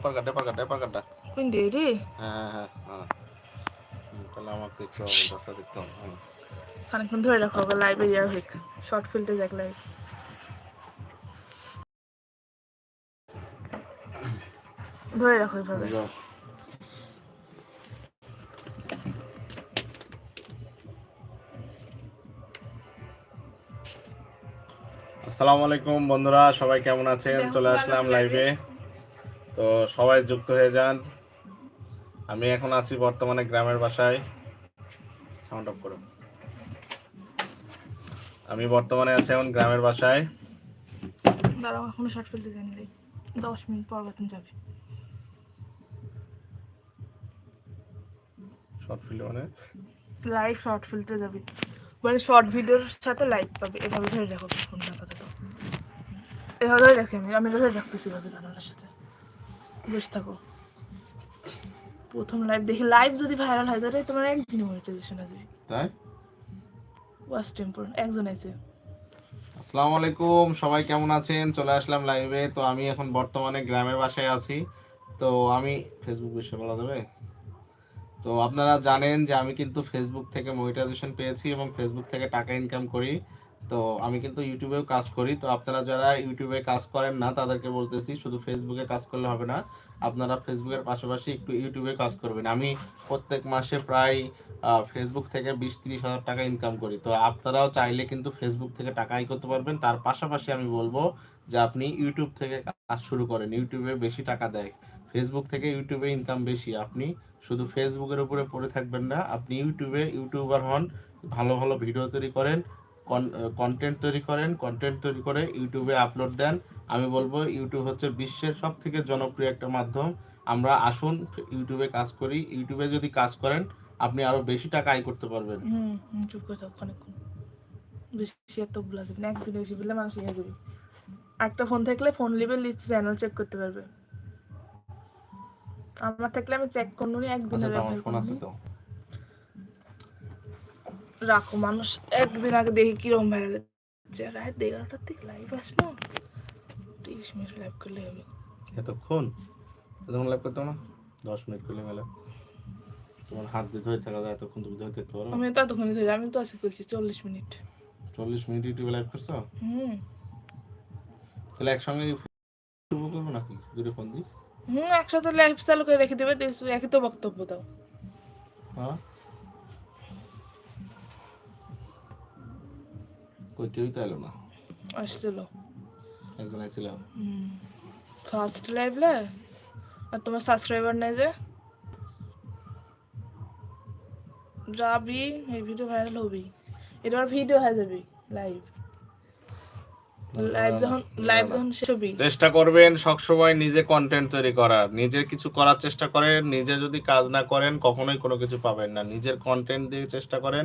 পারকাটা পারকাটা পারকাটা কোনটি রে হ্যাঁ হ্যাঁ হ্যাঁ হুম, তাহলে আমাকে দেখতে হবে দশটা দেখতে হবে হুম। খানিকক্ষণ ধরে রাখো আবার লাইভে হোক শর্ট ফিল্ডে যাক লাইভ ধরে রাখো এভাবে আসসালামু আলাইকুম বন্ধুরা সবাই কেমন আছেন? চলে আসলাম লাইভে তো সবাই যুক্ত হয়ে যান। আমি এখন আছি বর্তমানে গ্রামের বাসায়। সাউন্ড অফ করুন। আমি বর্তমানে আছি এখন গ্রামের বাসায়। দাঁড়াও এখনও শর্ট ফিল্ডে জানি রে দশ মিনিট পর বেতন যাবে শর্ট ফিল্ড মানে? লাইভ শর্ট ফিল্ডে যাবে। মানে শর্ট ভিডিওর সাথে লাইভ পাবে। এভাবে ধরে রাখো ফোনটা তো এভাবে ধরে রাখি আমি। আমি ধরে রাখতেছি এভাবে জানালার সাথে। বসে থাকো। প্রথম লাইভ দেখি লাইভ যদি ভাইরাল হয় তাহলে তোমার একদিনে মনিটাইজেশন আসবে তাই? ওয়াচ টেম্পর একজন আছে। আসসালামু আলাইকুম সবাই কেমন আছেন? চলে আসলাম লাইভে তো আমি এখন বর্তমানে গ্রামের বাসায় আছি। তো আমি ফেসবুক বিষয়ে বলা যাবে? তো আপনারা জানেন যে আমি কিন্তু ফেসবুক থেকে মনিটাইজেশন পেয়েছি এবং ফেসবুক থেকে টাকা ইনকাম করি। তো আমি কিন্তু ইউটিউবেও কাজ করি। তো আপনারা যারা ইউটিউবে কাজ করেন না, তাদেরকে বলতেছি শুধু ফেসবুকে কাজ করলে হবে না, আপনারা ফেসবুকের পাশাপাশি একটু ইউটিউবে কাজ করবেন। আমি প্রত্যেক মাসে প্রায় ফেসবুক থেকে বিশ তিরিশ হাজার টাকা ইনকাম করি। তো আপনারাও চাইলে কিন্তু ফেসবুক থেকে টাকা আয় করতে পারবেন। তার পাশাপাশি আমি বলব যে আপনি ইউটিউব থেকে কাজ শুরু করেন। ইউটিউবে বেশি টাকা দেয়। ফেসবুক থেকে ইউটিউবে ইনকাম বেশি। আপনি শুধু ফেসবুকের উপরে পড়ে থাকবেন না, আপনি ইউটিউবে ইউটিউবার হন, ভালো ভালো ভিডিও তৈরি করেন। কন্টেন্ট তৈরি করেন কন্টেন্ট তৈরি করে ইউটিউবে আপলোড দেন। আমি বলব ইউটিউব হচ্ছে বিশ্বের সব থেকে জনপ্রিয় একটা মাধ্যম। আমরা আসুন ইউটিউবে কাজ করি। ইউটিউবে যদি কাজ করেন আপনি আরও বেশি টাকা আয় করতে পারবেন। হুম চুপ করে থাকো অনেকক্ষণ। বেশি এত বলা যাবে না একদিন বেশি বললে মানুষ ইয়ে যাবে। একটা ফোন থাকলে ফোন লিবে লিস্ট চ্যানেল চেক করতে পারবে। আমার থাকলে আমি চেক করব নি একদিনের তো আমার ফোন আছে তো। রাখো মানুষ একদিন আগে দেখি কিরম ভাইরাল হচ্ছে। রাত এগারোটার থেকে লাইভ আসলো? তিরিশ মিনিট লাইভ করলে হবে। এতক্ষণ? এতক্ষণ লাইভ করতাম না? দশ মিনিট করলে মেলা। তোমার হাত দিয়ে ধরে থাকা যায় এতক্ষণ তুমি ধরে থাকতে পারো। আমি তো এতক্ষণই ধরে আমি তো আছি করছি চল্লিশ মিনিট চল্লিশ মিনিট ইউটিউবে লাইভ করছ? হুম। তাহলে একসঙ্গে শুরু করব নাকি? দুটো ফোন দিই? হুম একসাথে লাইভ চালু করে রেখে দেবে একই তো বক্তব্য দাও। হ্যাঁ? কই কেউই তো এলো না। আসছিল। একজন আসছিল ফার্স্ট লাইভলে আর তোমার সাবস্ক্রাইবার নেই যে? যাবি এই ভিডিও ভাইরাল হবি। এবার ভিডিও হয়ে যাবি লাইভ লাইভ যখন লাইভ যখন শেষ চেষ্টা করবেন সবসময় নিজে কন্টেন্ট তৈরি করার। নিজে কিছু করার চেষ্টা করেন নিজে যদি কাজ না করেন কখনোই কোনো কিছু পাবেন না। নিজের কন্টেন্ট দিয়ে চেষ্টা করেন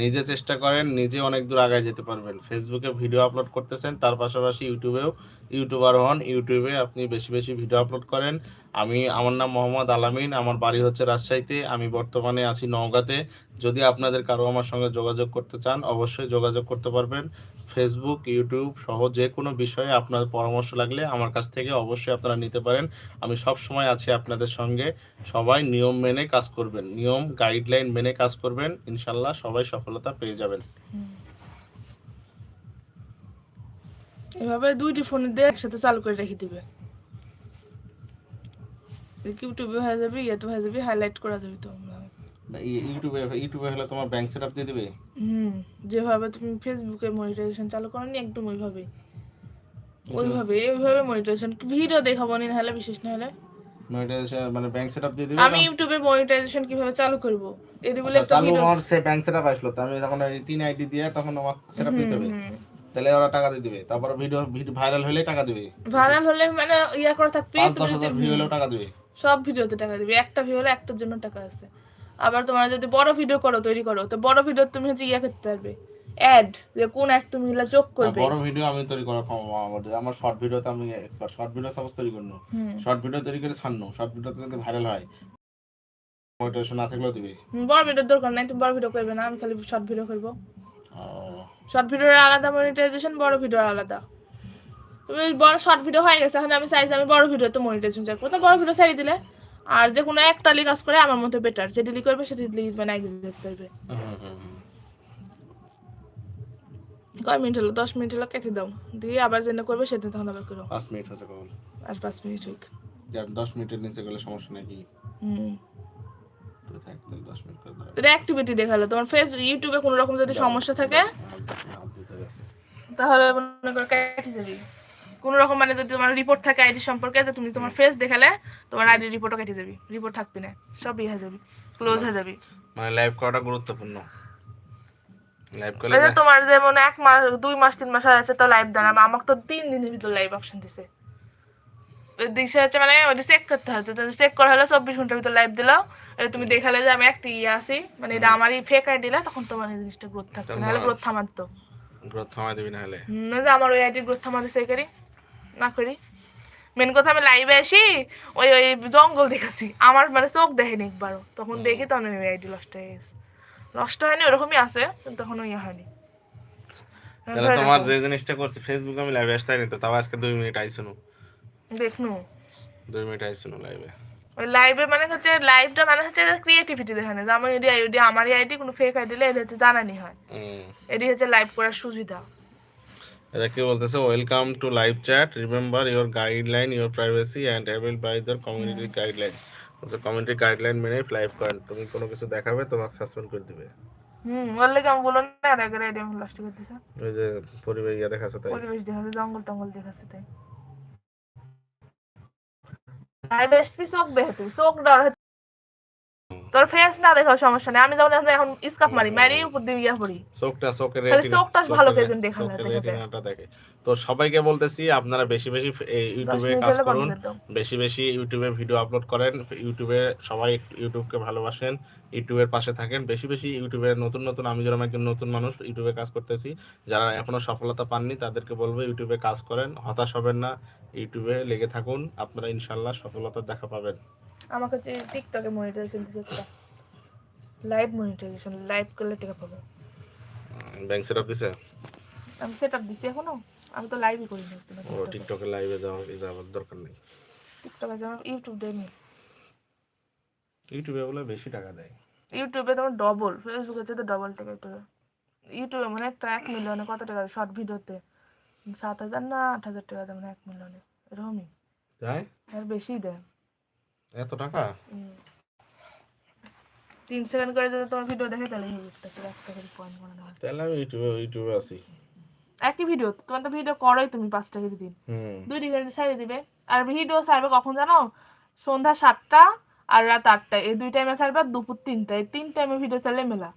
নিজে চেষ্টা করেন নিজে অনেক দূর আগায় যেতে পারবেন। ফেসবুকে ভিডিও আপলোড করতেছেন তার পাশাপাশি ইউটিউবেও ইউটিউবার হন, ইউটিউবে আপনি বেশি বেশি ভিডিও আপলোড করেন। আমি, আমার নাম মোহাম্মদ আলামিন, আমার বাড়ি হচ্ছে রাজশাহীতে। আমি বর্তমানে আছি নওগাঁতে। যদি আপনাদের কারও আমার সঙ্গে যোগাযোগ করতে চান, অবশ্যই যোগাযোগ করতে পারবেন। ফেসবুক ইউটিউব সহ যে কোনো বিষয়ে আপনার পরামর্শ লাগলে আমার কাছ থেকে অবশ্যই আপনারা নিতে পারেন। আমি সব সময় আছি আপনাদের সঙ্গে। সবাই নিয়ম মেনে কাজ করবেন। নিয়ম গাইডলাইন মেনে কাজ করবেন। ইনশাল্লাহ সবাই সফলতা পেয়ে যাবেন। এভাবে দুইটি ফোন দিয়ে একসাথে চালু করে রেখে দিবে। ইউটিউবে হয়ে যাবে ইয়েতে হয়ে যাবে হাইলাইট করা যাবে তো। ইউটিউবে ইউটিউবে হলে তোমার ব্যাংক সেট দিয়ে দিবে? হুম যেভাবে তুমি ফেসবুকে মনিটাইজেশন চালু করো নি একদম ওইভাবে। ওইভাবে ওইভাবে মনিটাইজেশন ভিডিও দেখাবো নি নাহলে বিশেষ না হলে। মনিটাইজেশন মানে ব্যাংক সেট দিয়ে দিবে আমি ইউটিউবে মনিটাইজেশন কীভাবে চালু করব? এদি বলে আচ্ছা, চালু আমার সে ব্যাংক সেট আসলো তো আমি তখন ওই তিন আইডি দিয়ে তখন আমার সেট দিতে হবে। তাহলে ওরা টাকা দিয়ে দিবে। তারপর ভিডিও ভিডিও ভাইরাল হলে টাকা দিবে। ভাইরাল হলে মানে ইয়া করা থাকবে পাঁচ দশ হাজার ভিউ হলেও টাকা দিবে। সব ভিডিওতে টাকা দিবে। একটা ভিডিও হলে একটার জন্য টাকা আছে। আবার তোমার যদি বড় ভিডিও করো তৈরি করো তো বড় ভিডিও তুমি হচ্ছে ইয়া করতে পারবে। অ্যাড যে কোন অ্যাড তুমি এগুলা যোগ করবে। বড় ভিডিও আমি তৈরি করা কম আমাদের আমার শর্ট ভিডিওতে আমি এক্সপার্ট শর্ট ভিডিও সাপোজ তৈরি হুম। শর্ট ভিডিও তৈরি করে ছাড়নো। শর্ট ভিডিওতে যদি ভাইরাল হয় মোটিভেশন না থাকলেও দিবে। বড় ভিডিওর দরকার নাই তুমি বড় ভিডিও করবে না আমি খালি শর্ট ভিডিও করব। ও, শর্ট ভিডিওর আলাদা মনিটাইজেশন বড় ভিডিওর আলাদা। তুমি বড় শর্ট ভিডিও হয়ে গেছে এখন আমি চাইছি আমি বড় ভিডিওতে মনিটাইজেশন চাই। তো বড় ভিডিও ছাড়িয়ে দিলে? আর যে কোনো একটা কাজ করে আমার মতো বেটার যে ডিলি করবে সেটা ডিলি মানে এক্সিট করবে। কয় মিনিট হলো? দশ মিনিট হলো কেটে দাও। দিয়ে আবার যেটা করবে সেটা তখন আবার করো। পাঁচ মিনিট হচ্ছে কেবল আর পাঁচ মিনিট হোক যার দশ মিনিটের নিচে গেলে সমস্যা নাকি হুম। দশ মিনিট অ্যাক্টিভিটি দেখাল। তোমার ফেস ইউটিউবে কোনো রকম যদি সমস্যা থাকে। তাহলে মনে করো কেটে যাবি কোনো রকম মানে যদি তোমার রিপোর্ট থাকে আইডি সম্পর্কে তো তুমি তোমার ফেস দেখালে তোমার আইডি রিপোর্টও কেটে যাবি। রিপোর্ট থাকবি না সব ইয়ে হয়ে যাবি ক্লোজ হয়ে যাবি। মানে লাইভ করাটা গুরুত্বপূর্ণ। লাইভ করলে তোমার যেমন এক মাস দুই মাস তিন মাস হয়ে আছে তো লাইভ দেন আমাকে তো তিন দিনের ভিতর লাইভ অপশন দিছে। দিছে হচ্ছে মানে ওটা চেক করতে হচ্ছে চেক করা হলে চব্বিশ ঘণ্টার ভিতর লাইভ দিলাও তুমি দেখালে যে আমি একটা ইয়ে আছি মানে এটা আমারই ফেক আইডি না তখন তোমার এই জিনিসটা গ্রোথ থাকবে তখন নাহলে গ্রোথ থামাতো। গ্রোথ থামাই দিবি না হলে না যে আমার ওই আইডি গ্রোথ থামাতে সেই করি না করি। মেন কথা আমি লাইভে আসি ওই ওই জঙ্গল দেখাছি আমার মানে চোখ দেখেনি একবারও। তখন দেখি তখন ওই আইডি নষ্ট হয়ে গেছে। নষ্ট হয়নি ওরকমই আছে কিন্তু তখন ওই ইয়ে হয়নি। তাহলে তোমার যে জিনিসটা করছি ফেসবুকে আমি লাইভে আসতে নি তো তাও আজকে দুই মিনিট আইসুনু। দেখনু। দুই মিনিট আইসুনু লাইভে ওই লাইভে মানে হচ্ছে লাইভটা মানে হচ্ছে ক্রিয়েটিভিটি দেখানো। যে আমার এডি আইডি আমারই আইডি কোনো ফেক আইডি এটা হচ্ছে জানানি হয়। এটি হচ্ছে লাইভ করার সুবিধা। এটা কি বলতেছে? Welcome to live chat remember your guideline your privacy and avail by the community guidelines আচ্ছা কমিউনিটি গাইডলাইন মেনে লাইভ করেন। তুমি কোনো কিছু দেখাবে তোমাকে সাসপেন্ড করে দিবে। হুম ওর লেগে আমি বললাম না আর আইডি আমি নষ্ট করে ওই যে পরিবেশ ইয়া দেখাচ্ছে তাই। পরিবেশ দেখাচ্ছে জঙ্গল টঙ্গল দেখাচ্ছে তাই। লাইভে আসবি চোখ দেখে তুই চোখ ডর তোর ফেস না সমস্যা নেই। আমি যেমন এখন- স্কাপ মারি মারি উপর দিয়ে ইয়া চোখটা চোখের চোখটা ভালো করে দেখা দেখা তো সবাইকে বলতেছি আপনারা বেশি বেশি ইউটিউবে কাজ করুন। বেশি বেশি ইউটিউবে ভিডিও আপলোড করেন। ইউটিউবে সবাই ইউটিউবকে ভালোবাসেন ইউটিউবের পাশে থাকেন। বেশি বেশি ইউটিউবে নতুন নতুন আমি যেরকম একজন নতুন মানুষ ইউটিউবে কাজ করতেছি। যারা এখনও সফলতা পাননি তাদেরকে বলব ইউটিউবে কাজ করেন হতাশ হবেন না। ইউটিউবে লেগে থাকুন আপনারা ইনশাল্লাহ সফলতার দেখা পাবেন। আমাকে হচ্ছে টিকটকে মনিটাইজেশন দিছে একটা লাইভ মনিটাইজেশন লাইভ করলে টাকা পাবো। ব্যাংক সেট আপ দিছে? আমি সেট আপ দিছি এখনও আমি তো লাইভই করি না ও টিকটকে লাইভে যাওয়ার যাওয়ার দরকার নেই। টিকটকে যেমন ইউটিউব দেয় নি ইউটিউবে বলে বেশি টাকা দেয়। ইউটিউবে তোমার ডবল ফেসবুকে তো ডবল টাকা ইউটিউবে ইউটিউবে মানে একটা এক মিলিয়নে কত টাকা? শর্ট ভিডিওতে সাত হাজার না আট হাজার টাকা দেয় মানে এক মিলিয়নে এরকমই। তাই আর বেশি দেয়। এত টাকা? তিন সেকেন্ড করে যদি তোমার ভিডিও দেখে তাহলে ইউটিউবটা পারে একটা করে পয়েন্ট করে দাও তাহলে আমি ইউটিউবে ইউটিউবে আসি একই ভিডিও তোমার তো ভিডিও করোই তুমি পাঁচ টাকা দিন। হুম। দুই ডিগ্রি ছাড়িয়ে দিবে। আর ভিডিও ছাড়বে কখন জানো? সন্ধ্যা সাতটা আর রাত আটটা। এই দুই টাইমে ছাড়বে দুপুর তিনটা। এই তিন টাইমে ভিডিও ছাড়লে মেলা।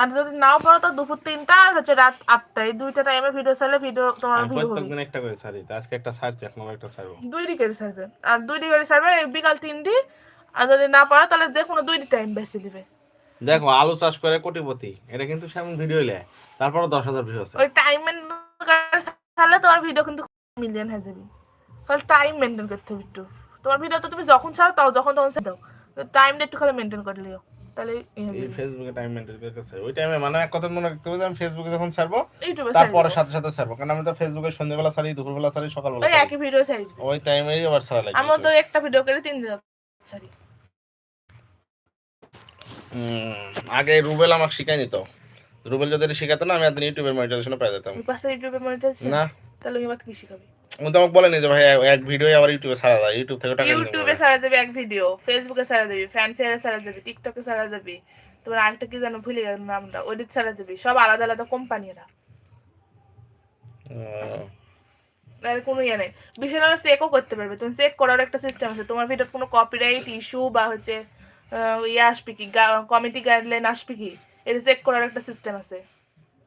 আর যদি নাও পারো তো দুপুর তিনটা আর হচ্ছে রাত আটটা। এই দুইটা টাইমে ভিডিও ছাড়লে ভিডিও তোমার ভিডিও হবে। প্রত্যেকদিন একটা করে ছাড়ি তো আজকে একটা ছাড়ছি এখন একটা ছাড়বো। দুই ডিগ্রি ছাড়বে। আর দুই ডিগ্রি ছাড়বে বিকাল তিনটি। আর যদি না পারো তাহলে যে কোনো দুই টাইম বেশি দিবে। দেখো আলু চাষ করে কোটিপতি এটা কিন্তু সেমন ভিডিও লে তারপরে দশ হাজার ভিউ আছে। ওই টাইম মেনটেন ছাড়লে তোমার ভিডিও কিন্তু মিলিয়ন হয়ে যাবে। তাহলে টাইম মেনটেন করতে হবে একটু। তোমার ভিডিও তো তুমি যখন ছাড়ো তাও যখন তখন ছেড়ে দাও। টাইমটা একটু খালি মেনটেন করে লিও। তাহলে এই ফেসবুকে টাইম মেনটেন করে ছাড়ি ওই টাইমে মানে এক কথা মনে রাখতে হবে আমি ফেসবুকে যখন ছাড়বো ইউটিউবে তারপরে সাথে সাথে ছাড়বো। কারণ আমি তো ফেসবুকে সন্ধ্যেবেলা ছাড়ি দুপুরবেলা ছাড়ি সকালবেলা ওই একই ভিডিও ছাড়ি। ওই টাইমেই আবার ছাড়া লাগে। আমার তো একটা ভিডিও করে তিন দিন ছাড়ি। আগে রুবেল আমাকে শিখাই নিত রুবেল যদি শিখাতো না আমি ইউটিউবের মনিটাইজেশনে পেয়ে যেতাম। পাশে মনিটাইজেশন না। তাহলে কি শিখাবি? উনি তো আমাকে বলেনি যে ভাই এক- ভিডিও আবার ইউটিউবে ছাড়া যায়। ইউটিউব থেকে টাকা ইউটিউবে ছাড়া যাবে এক ভিডিও ফেসবুকে ছাড়া যাবে ফ্যান ফেয়ারে ছাড়া যাবে টিকটকে ছাড়া যাবে। তোমার আরেকটা কি জানো ভুলে গেলাম নামটা ওডিট ছাড়া যাবে সব আলাদা আলাদা কোম্পানি এরা আর কোনো ইয়ে নেই। বিশেষ করে চেকও করতে পারবে তুমি চেক করার একটা সিস্টেম আছে। তোমার ভিডিও কোনো কপিরাইট ইস্যু বা হচ্ছে ইয়ে আসবে কি? কমিটি গাইডলাইন আসবে কি? এটা চেক করার একটা সিস্টেম আছে।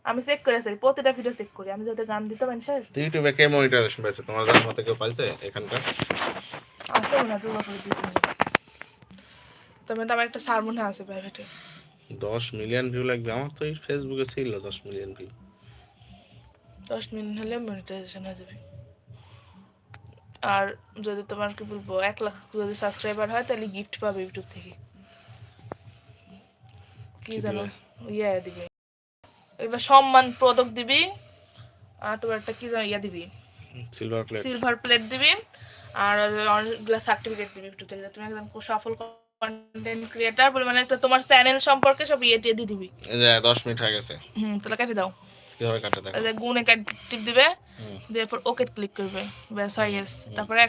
আমি চেক করে আসি প্রতিটা ভিডিও চেক করি। আমি যাতে গান দিতে মানুষের তো ইউটিউবে কে মনিটাইজেশন পেয়েছে তোমার জানার মতো কেউ পাইছে এখানকার? আছে না দুর্গা করে দিতে তবে তো আমার একটা সার মনে আছে প্রাইভেটে দশ মিলিয়ন ভিউ লাগবে। আমার তো এই ফেসবুকে ছিল দশ মিলিয়ন ভিউ দশ মিনিট হলে মনিটাইজেশন হয়ে যাবে। আর যদি তোমার কি বলব এক লাখ যদি সাবস্ক্রাইবার হয় তাহলে গিফট পাবে ইউটিউব থেকে। কি জানো? ইয়ে দিবে। একটা সম্মান পদক দিবি আর তোমার একটা কি ইয়া দিবি? সিলভার প্লেট সিলভার প্লেট দিবি আর অনেকগুলো সার্টিফিকেট দিবি একটু থেকে তুমি একদম খুব সফল কন্টেন্ট ক্রিয়েটার বলে মানে একটা তোমার চ্যানেল সম্পর্কে সব ইয়ে দিয়ে দিবি। এই যে দশ মিনিট হয়ে গেছে। হুম তাহলে কেটে দাও। কীভাবে কাটে দেখো। এই যে গুণে কাট টিপ দিবে। দিয়ে ওকে ক্লিক করবে। ব্যাস হয়ে গেছে। তারপরে